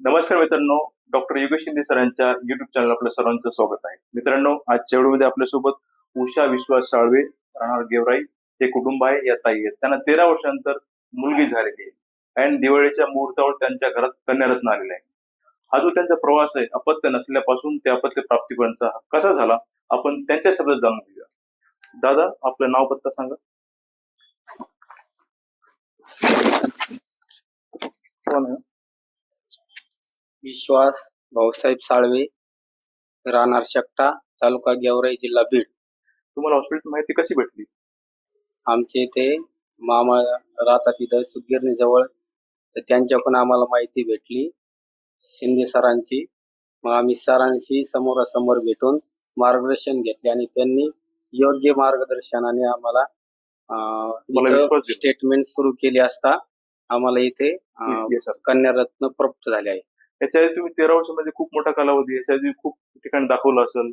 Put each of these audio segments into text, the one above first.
नमस्कार मित्रांनो डॉक्टर योगेश शिंदे सरांच्या युट्यूब चॅनल आपल्या सर्वांचं स्वागत आहे. मित्रांनो आजच्या व्हिडिओमध्ये आपल्यासोबत उषा विश्वास साळवे राहणार गेवराई हे कुटुंब आहे या ताई आहेत. त्यांना तेरा वर्षानंतर मुलगी झालेली आहे. आणि दिवाळीच्या मुहूर्तावर त्यांच्या घरात कन्यारत्न आलेला आहे. हा जो त्यांचा प्रवास आहे अपत्य नसल्यापासून ते अपत्य प्राप्तीपर्यंतचा कसा झाला आपण त्यांच्या शब्दात जाणून घेऊया. दादा आपलं नाव पत्ता सांगा. हो कोण विश्वास भाऊसाहेब साळवे राहणार शकटा तालुका गेवराई जिल्हा बीड. तुम्हाला हॉस्पिटलची माहिती कशी भेटली? आमचे ते मामा राहतात तिथं सुदगिरणी जवळ. तर त्यांच्याकडून आम्हाला माहिती भेटली शिंदे सरांची. मग आम्ही सरांशी समोरासमोर भेटून मार्गदर्शन घेतले आणि त्यांनी योग्य मार्गदर्शनाने आम्हाला मला विश्वास दिला. स्टेटमेंट सुरू केली असता आम्हाला इथे अं, Yes, sir. कन्यारत्न प्राप्त झाले आहे. याच्या आधी तुम्ही तेरा वर्षामध्ये खूप मोठा कालावधी याच्या आधी खूप ठिकाणी दाखवलं असेल.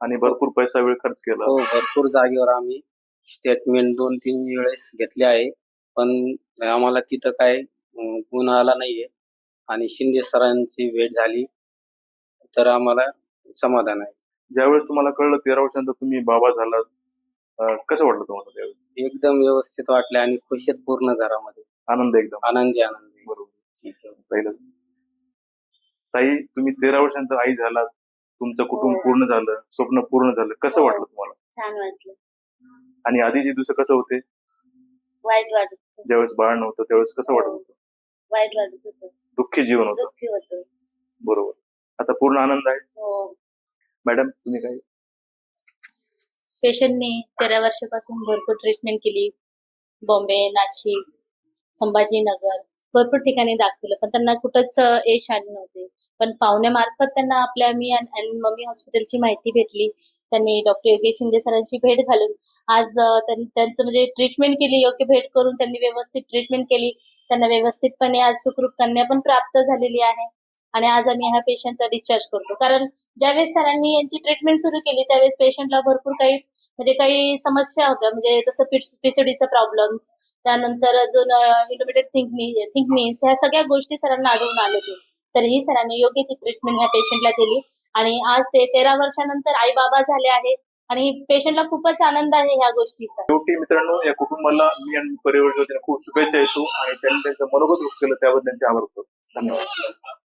आणि भरपूर पैसा वेळ खर्च केला. हो भरपूर जागेवर आम्ही स्टेटमेंट दोन तीन वेळेस घेतले आहे. पण आम्हाला तिथं काय गुण आला नाहीये. आणि शिंदे सरांची भेट झाली तर आम्हाला समाधान आहे. ज्यावेळेस तुम्हाला कळलं तेरा वर्षानंतर तुम्ही बाबा झालात अं, कसं वाटलं तुम्हाला त्यावेळेस? एकदम व्यवस्थित वाटले आणि खुशीत पूर्ण घरामध्ये. आनंद एकदम. आनंदी आनंदी. बरोबर. ठीक आहे. पहिलं ताई तुम्ही तेरा वर्षानंतर आई झालात. तुमचं कुटुंब हो. पूर्ण झालं. स्वप्न पूर्ण झालं. कसं हो. वाटलं तुम्हाला? छान वाटलं. आणि आधीचे दिवस कसं होते? वाईट वाटत होतं. ज्यावेळेस बाळ नव्हतं त्यावेळेस कसं वाटत होतं? वाईट वाटत होतं. दुःखी जीवन होतं. दुःखी होतं. बरोबर. आता पूर्ण आनंद आहे? हो. मॅडम तुम्ही काय? पेशंटने तेरा वर्षापासून भरपूर ट्रीटमेंट केली. बॉम्बे नाशिक संभाजीनगर. भरपूर ठिकाणी दाखवलं. पण त्यांना कुठंच यश आले नव्हते. पण पाहुण्यामार्फत त्यांना आपल्या मी आणि मम्मी हॉस्पिटलची माहिती भेटली. त्यांनी डॉक्टर योगेश शिंदे सरांची भेट घालून. आज त्यांचं म्हणजे ट्रीटमेंट केली योग्य भेट करून त्यांनी व्यवस्थित ट्रीटमेंट केली. त्यांना व्यवस्थितपणे आज सुखरूप कन्या पण प्राप्त झालेली आहे. आणि आज आम्ही ह्या पेशंटचा डिस्चार्ज करतो. कारण ज्यावेळेस सरांनी यांची ट्रीटमेंट सुरू केली त्यावेळेस पेशंटला भरपूर काही म्हणजे काही समस्या होत्या. म्हणजे तसं पिसोडीचा प्रॉब्लेम्स त्यानंतर अजून इंटरमिडिएट थिंकनी थिंकनीस ह्या सगळ्या गोष्टी सरांना आढळून आले होते तरीही सरांनी योग्य ती ट्रीटमेंट ह्या पेशंटला दिली. आणि आज ते तेरा वर्षानंतर आई बाबा झाले आहे आणि पेशंटला खूपच आनंद आहे ह्या गोष्टीचा. शेवटी मित्रांनो या कुटुंबाला मी आणि परिवार खूप शुभेच्छा येतो आणि त्यांनी त्यांचं मनोगत केलं त्याबद्दल त्यांचे आभार करतो धन्यवाद.